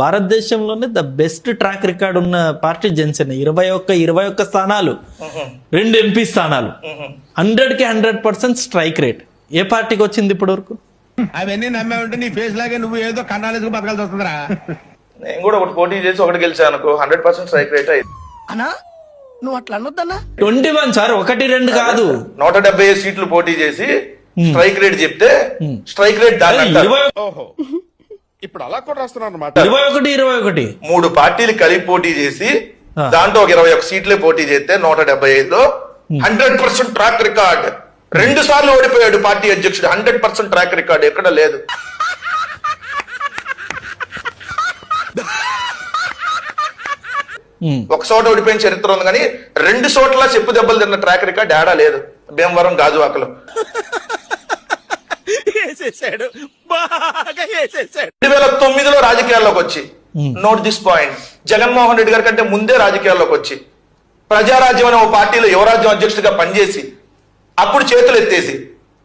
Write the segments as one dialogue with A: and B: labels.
A: భారతదేశంలోనే the best track record ఉన్న party Janasena. ఇరవై ఒక్క ఇరవై ఒక్క స్థానాలు. రెండు ఎంపీ స్థానాలు. హండ్రెడ్కి హండ్రెడ్ పర్సెంట్ స్ట్రైక్ రేట్. ఏ పార్టీకి వచ్చింది ఇప్పటి వరకు?
B: అవన్నీ నమ్మే ఉంటే నీ ఫేస్ లాగే నువ్వు ఏదో కన్నాలేసుకు బతకాల్సి వస్తుందిరా.
C: నేను కూడా ఒకటి పోటీ చేసి ఒకటి గెలిచాను అనుకో హండ్రెడ్ పర్సెంట్ స్ట్రైక్ రేట్ అయింది.
D: అన్నా నువ్వు అట్లా అనొద్దన్నా?
A: ట్వంటీ వన్ సార్ ఒకటి రెండు కాదు.
C: నూట డెబ్బై ఐదు సీట్లు పోటీ చేసి స్ట్రైక్ రేట్ చెప్తే స్ట్రైక్ రేట్ దాని
E: ఓహో. ఇప్పుడు అలా కూడా రాస్తున్నారు అనమాట
A: ఇరవై ఒకటి ఇరవై ఒకటి.
C: మూడు పార్టీలు కలిపి పోటీ చేసి. దాంట్లో ఒక ఇరవై ఒక సీట్లే పోటీ చేస్తే నూట డెబ్బై ఐదులో హండ్రెడ్ పర్సెంట్ ట్రాక్ రికార్డ్. రెండు సార్లు ఓడిపోయాడు పార్టీ అధ్యక్షుడు. హండ్రెడ్ పర్సెంట్ ట్రాక్ రికార్డ్ ఎక్కడ లేదు. ఒక చోట ఓడిపోయిన చరిత్ర ఉంది కానీ రెండు చోట్ల చెప్పు దెబ్బలు తిన్న ట్రాక్ రికార్డ్ ఏడా లేదు. భీమవరం గాజువాకలో.
D: వేసేసాడు బాగా వేసేసాడు
C: రెండు వేల తొమ్మిదిలో రాజకీయాల్లోకి వచ్చి. Note this point Jaganmohan Reddy గారి కంటే ముందే రాజకీయాల్లోకి వచ్చి. ప్రజారాజ్యం అనే ఓ పార్టీలో యువరాజ్యం అధ్యక్షుడిగా పనిచేసి అప్పుడు చేతులు ఎత్తేసి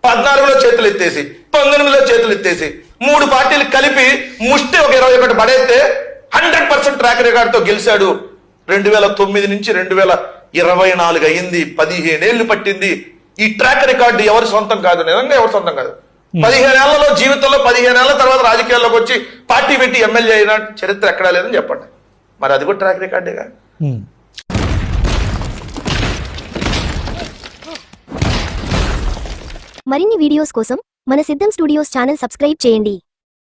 C: పద్నాలుగులో చేతులు ఎత్తేసి పంతొమ్మిదిలో చేతులు ఎత్తేసి మూడు పార్టీలు కలిపి ముష్టి ఒక ఇరవై ఒకటి పడేస్తే హండ్రెడ్ పర్సెంట్ ట్రాక్ రికార్డ్తో గెలిచాడు. రెండు వేల తొమ్మిది నుంచి రెండు వేల ఇరవై నాలుగు అయింది. పదిహేనేళ్ళు పట్టింది. ఈ ట్రాక్ రికార్డు ఎవరి సొంతం కాదు? నిజంగా ఎవరి సొంతం కాదు? పదిహేనేళ్ళలో జీవితంలో పదిహేనేళ్ళ తర్వాత రాజకీయాల్లోకి వచ్చి పార్టీ పెట్టి ఎమ్మెల్యే అయిన చరిత్ర ఎక్కడా లేదని చెప్పండి. మరి అది కూడా ట్రాక్ రికార్డేగా
A: ఉమ్.
F: మరిన్ని వీడియోస్ కోసం మన సిద్ధం స్టూడియోస్ ఛానల్ సబ్స్క్రైబ్ చేయండి.